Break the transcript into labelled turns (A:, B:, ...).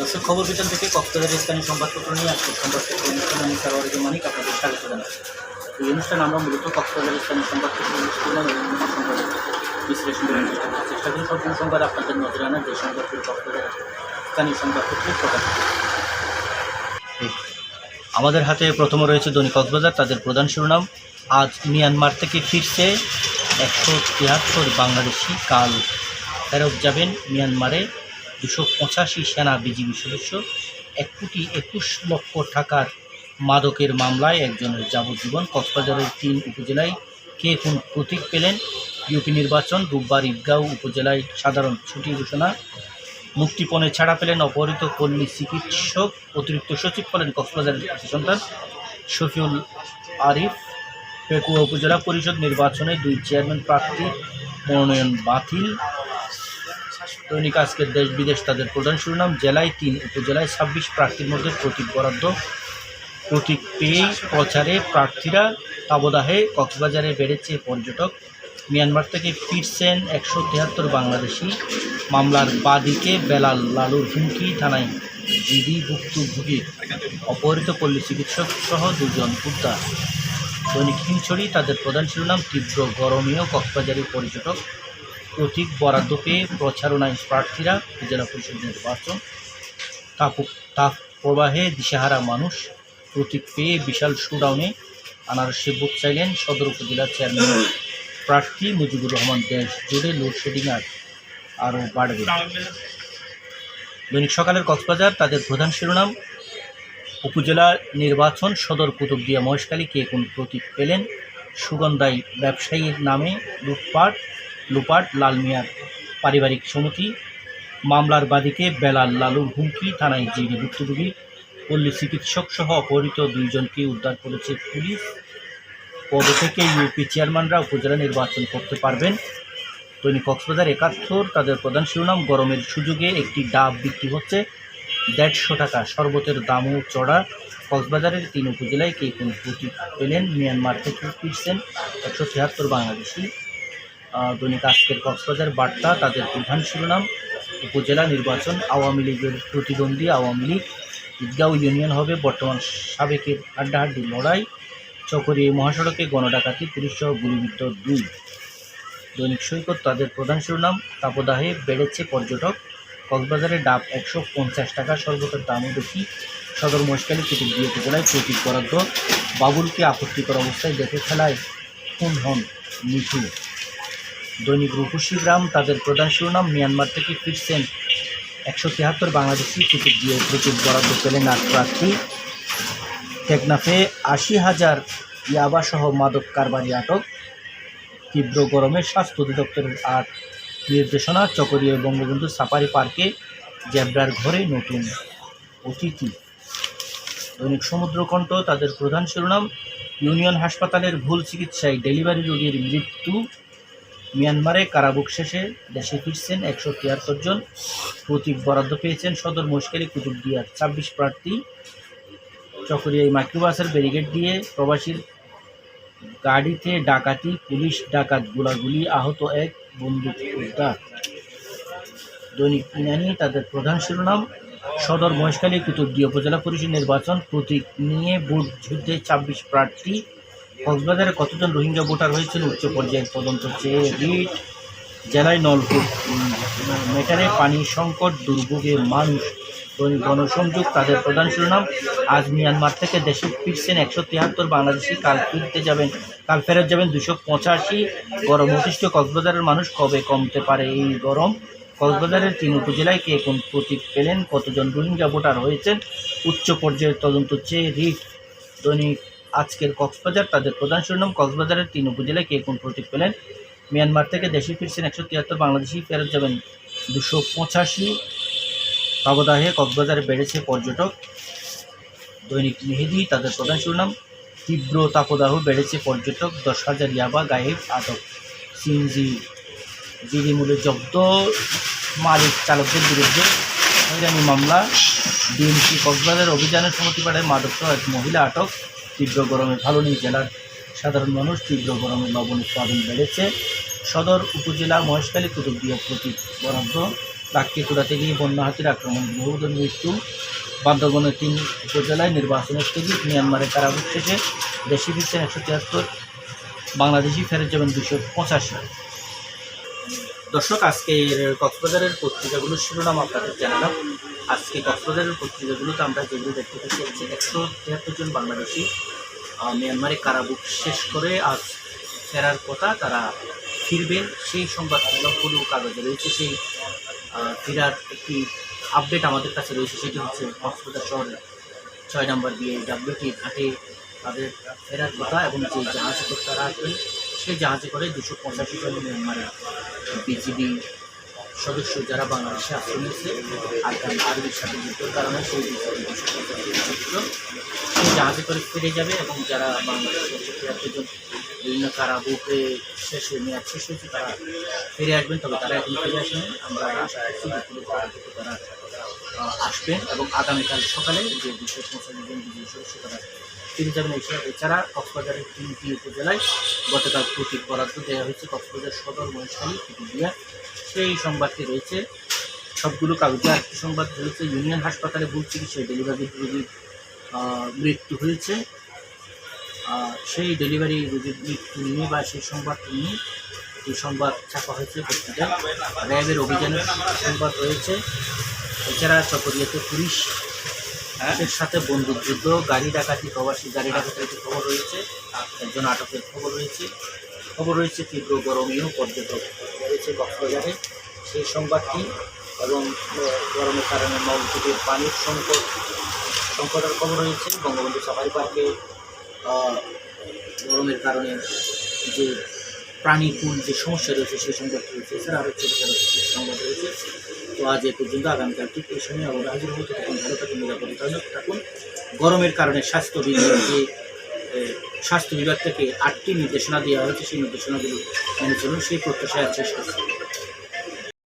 A: দর্শক খবর বিতান থেকে কক্সবাজারের স্থানীয় সংবাদপত্র নিয়ে আজকে সংবাদপত্র অনুষ্ঠানে আমি সারোয়ারিজ মানিক আপনাদের স্বাগত জানাচ্ছি। এই অনুষ্ঠানে আমরা মূলত কক্সবাজারের স্থানীয় সংবাদপত্র এবং অন্যান্য বিশ্লেষণ করার চেষ্টা চেষ্টা করি। সংবাদ আপনাদের নজরে আনার যে সংবাদগুলো কক্সবাজারের স্থানীয় সংবাদপত্রে প্রকাশ আমাদের হাতে প্রথমে রয়েছে দৈনিক কক্সবাজার, তাদের প্রধান শিরোনাম। আজ মিয়ানমার থেকে ফিরছে একশো তিয়াত্তর বাংলাদেশি কাল। ফেরত যাবেন মিয়ানমারে দুশো পঁচাশি সেনা বিজিবি সদস্য, এক কোটি একুশ লক্ষ টাকার মাদকের মামলায় একজনের যাবজ্জীবন। কক্সবাজারের তিন উপজেলায় কে কোন প্রতীক পেলেন? ইউপি নির্বাচন রোববার ঈদগাঁও উপজেলায় সাধারণ ছুটি ঘোষণা। মুক্তিপণে ছাড়া পেলেন অপহৃত কর্মী চিকিৎসক। অতিরিক্ত সচিব হলেন কক্সবাজারের সন্তান শফিউল আরিফ। পেকুয়া উপজেলা পরিষদ নির্বাচনে দুই চেয়ারম্যান প্রার্থী মনোনয়ন বাতিল। দৈনিক আজকের দেশ বিদেশ তাদের প্রধান শিরোনাম, জেলায় তিন, উপজেলায় ছাব্বিশ প্রার্থীর মধ্যে প্রতীক বরাদ্দ। প্রতীক পেয়েই প্রচারে প্রার্থীরা তাবদাহে কক্সবাজারে বেড়েছে পর্যটক। মিয়ানমার থেকে ফিরছেন একশো তেহাত্তর বাংলাদেশি। মামলার বাদীকে বেলাল লালুর হুমকি, থানায় জিডি ভুক্তভোগী। অপহৃত পল্লী চিকিৎসক সহ দুজন উদ্ধার। দৈনিক হিমছড়ি, তাদের প্রধান শিরোনাম, তীব্র গরমীয় কক্সবাজারের পর্যটক। প্রতীক বরাদ্দ পেয়ে প্রচারণায় প্রার্থীরা জেলা পরিষদ নির্বাচন, তাপ তাপ প্রবাহে দিশেহারা মানুষ প্রতীক পেয়ে বিশাল শোডাউনে আনারসে বুক চাইলেন সদর উপজেলার চেয়ারম্যান প্রার্থী মুজিবুর রহমান দেশ জুড়ে লোডশেডিং আর আরও বাড়বে। দৈনিক সকালের কক্সবাজার, তাদের প্রধান শিরোনাম, উপজেলা নির্বাচন, সদর কুতুবদিয়া মহেশখালী কে কোন প্রতীক পেলেন? সুগন্ধাই ব্যবসায়ীর নামে লুটপাট লুপাট, লাল মিয়ার পারিবারিক সমিতি, মামলার বাদীকে বেলাল লালুর হুমকি, থানায় জিডি ভুক্তভোগী, পল্লী চিকিৎসক সহ অপহৃত দুইজনকে উদ্ধার করেছে পুলিশ। পদ থেকে ইউপি চেয়ারম্যানরা উপজেলা নির্বাচন করতে পারবেন। দৈনিক কক্সবাজার একাত্তর, তাদের প্রধান শিরোনাম, গরমের সুযোগে একটি ডাব বিক্রি হচ্ছে। দেড়শো টাকা শরবতের দামও চড়া। কক্সবাজারের তিন উপজেলায় কে কোন প্রতীক পেলেন? মিয়ানমার থেকে ফিরছেন একশো তিয়াত্তর বাংলাদেশি দৈনিক আজকের কক্সবাজার বার্তা, তাদের প্রধান শিরোনাম, উপজেলা নির্বাচন, আওয়ামী লীগের প্রতিদ্বন্দ্বী, আওয়ামী লীগ, ঈদগাঁও ইউনিয়ন হবে বর্তমান সাবেকের হাড্ডাহাড্ডি লড়াই চকরি মহাসড়কে গণডাকাতি, পুলিশ সহ গুলিবিদ্ধ দুই। দৈনিক সৈকত, তাদের প্রধান শিরোনাম, তাপদাহে বেড়েছে পর্যটক, কক্সবাজারে ডাব একশো পঞ্চাশ টাকা সর্বোচ্চ দামও বেশি, সদর মহেশখালী কুতুবদিয়া উপজেলায় প্রতীক বরাদ্দ, বাবুলকে আপত্তিকর অবস্থায় দেখে ফেলায় খুন হন মিঠু দৈনিক রূপসী গ্রাম, তাদের প্রধান শিরোনাম, মিয়ানমার থেকে ফিরছেন একশো তিয়াত্তর বাংলাদেশি কুতুবদিয়া প্রতীক বরাদ্দ পেলেন আট প্রার্থী টেকনাফে আশি হাজার ইয়াবাসহ মাদক কারবারি আটক। তীব্র গরমে স্বাস্থ্য অধিদপ্তরের আট নির্দেশনা, চকরিয়া বঙ্গবন্ধু সাফারি পার্কে জেব্রার ঘরে নতুন অতিথি। দৈনিক সমুদ্রকণ্ঠ, তাদের প্রধান শিরোনাম, ইউনিয়ন হাসপাতালের ভুল চিকিৎসায় ডেলিভারি রোগীর মৃত্যু মিয়ানমারে কারাবুক শেষে দেশে ফিরছেন একশো তিয়াত্তর জন। প্রতীক বরাদ্দ পেয়েছেন সদর মুশকিল কুতুবদিয়ার ছাব্বিশ প্রার্থী। চকরিয়ায় মাইক্রোবাসের ব্যারিকেড দিয়ে প্রবাসীর গাড়িতে ডাকাতি, পুলিশ ডাকাত গোলাগুলি আহত এক বন্দুক উদ্ধার। দৈনিক ইনানি তাদের প্রধান শিরোনাম, সদর মহেশখালী কুতুবদিয়া উপজেলা পরিষদ নির্বাচন প্রতীক নিয়ে ভোট যুদ্ধে ছাব্বিশ প্রার্থী কক্সবাজারে কতজন রোহিঙ্গা ভোটার হয়েছেন উচ্চ পর্যায়ের তদন্ত চেয়ে রিট জেলায় নলকূপ। মেটারে পানি সংকট দুর্ভোগে মানুষ। গণসংযোগ, তাদের প্রধান শিরোনাম, আজ মিয়ানমার থেকে দেশে ফিরছেন একশো তিয়াত্তর বাংলাদেশি, কাল ফিরতে যাবেন, কাল ফেরত যাবেন দুশো পঁচাশি। গরম অতিষ্ঠ কক্সবাজারের মানুষ কবে কমতে পারে এই গরম? কক্সবাজারের তিন উপজেলায় কে কোন প্রতীক পেলেন? কতজন রোহিঙ্গা ভোটার হয়েছেন? উচ্চ পর্যায়ের তদন্ত চেয়ে রিট দৈনিক আজকের কক্সবাজার, তাদের প্রধান শিরোনাম কক্সবাজারের তিন উপজেলায় কে কোন প্রতীক পেলেন? মিয়ানমার থেকে দেশে ফিরছেন একশো তিয়াত্তর বাংলাদেশি, ফেরত যাবেন দুশো পঁচাশি। তাবদাহে কক্সবাজারে বেড়েছে পর্যটক। দৈনিক মেহেদি, তাদের প্রধান শিরোনাম, তীব্র তাপদাহ বেড়েছে পর্যটক, দশ হাজার ইয়াবা গায়েব আটক। সিএনজি, জিডি মূল্যে জব্দ, মালিক চালকদের বিরুদ্ধে হয়রানি মামলা। ডিএমসি কক্সবাজার অভিযানের সমিতিপাড়ায় মাদকসহ এক মহিলা আটক। তীব্র গরমে ভালো নেই জেলার সাধারণ মানুষ তীব্র গরমে লবণ উৎপাদন বেড়েছে। সদর উপজেলা মহেশখালী কুতুবদিয়া প্রতীক বরাদ্দ। কুড়াতে গিয়ে বন্য হাতির আক্রমণ বহুদল মৃত্যু। বান্দরবনের তিন উপজেলায় নির্বাচন স্থগিত মিয়ানমারে কারাভোগ শেষে দেশি ফিরছেন একশো তিয়াত্তর, বাংলাদেশি ফেরত যাবেন দুশো পঁচাশি দর্শক, আজকের কক্সবাজারের পত্রিকাগুলোর শিরোনাম আপনাদের জানালাম। আজকে কক্সবাজারের পত্রিকাগুলোতে আমরা যেগুলো দেখতে পাচ্ছি হচ্ছে একশো তিয়াত্তর জন বাংলাদেশি মিয়ানমারে কারাবুক শেষ করে আজ ফেরার কথা তারা ফিরবেন। সেই সংবাদ সবগুলো কাগজে রয়েছে, সেই ফেরার একটি আপডেট আমাদের কাছে রয়েছে, সেটি হচ্ছে কক্সবাজার শহরের ছয় নম্বর বিয়ে ডাব্লিউটি ঘাটে তাদের ফেরার কথা এবং যে জাহাজে করে তারা আসবেন, সেই জাহাজে করে দুশো পঁচাশি জন মিয়ানমারের বিজিবি সদস্য যারা বাংলাদেশে আশ্রয় নিয়েছে আফগান আর্মির সাথে যুদ্ধের কারণে সেই সদস্য সেই জাহাজে করে ফিরে যাবে এবং যারা বাংলাদেশে বিভিন্ন কারাবুকে শেষ হয়ে মেয়াদ শেষ হয়েছে, তারা ফিরে আসবেন, তবে তারা এখন ফিরে আসেন। আমরা তারা আসবেন এবং আগামীকাল সকালে যে দুশো পঁচাশি জন তারা যাবেন এছাড়া এছাড়া কক্সবাজারের তিনটি উপজেলায় গতকাল প্রতীক বরাদ্দ দেওয়া হয়েছে। কক্সবাজার সদর, মহেশখালী কুতুবিয়া সেই সংবাদটি রয়েছে। সবগুলো কাগজে আরেকটি সংবাদ রয়েছে। ইউনিয়ন হাসপাতালে ভুল চিকিৎসায় ডেলিভারি রোগীর মৃত্যু হয়েছে। সেই ডেলিভারি রোগীর মৃত্যু নিয়ে বা সেই সংবাদ নিয়ে এই সংবাদ ছাপা হয়েছে পত্রিকায়। র্যাবের অভিযানের সংবাদ রয়েছে। এছাড়া চকরিয়াতে পুলিশ এর সাথে বন্দুকযুদ্ধ গাড়ি ডাকাতি, প্রবাসী গাড়ি ডাকাতির খবর রয়েছে। একজন আটকের খবর রয়েছে। খবর রয়েছে, তীব্র গরমীয় পর্যটক রয়েছে কক্সবাজারে। সেই সংবাদটি এবং গরমের কারণে নলকূপের পানির সংকট, সংকটের খবর রয়েছে। বঙ্গবন্ধু সাফারি পার্কে গরমের কারণে যে প্রাণীকুল যে সমস্যা রয়েছে সেই সংবাদটি রয়েছে। এছাড়া আরও ছোটো ছোটো সংবাদ রয়েছে। তো আজ এ পর্যন্ত আগামীকাল ঠিক এই সময় আবার হাজির হব। তখন ভালো থাকুন, নিরাপদে থাকুন গরমের কারণে স্বাস্থ্য বিভাগ যে স্বাস্থ্য বিভাগ থেকে আটটি নির্দেশনা দেওয়া হয়েছে। সেই নির্দেশনাগুলো মেনে চলুন। সেই প্রত্যাশায় শেষ করছি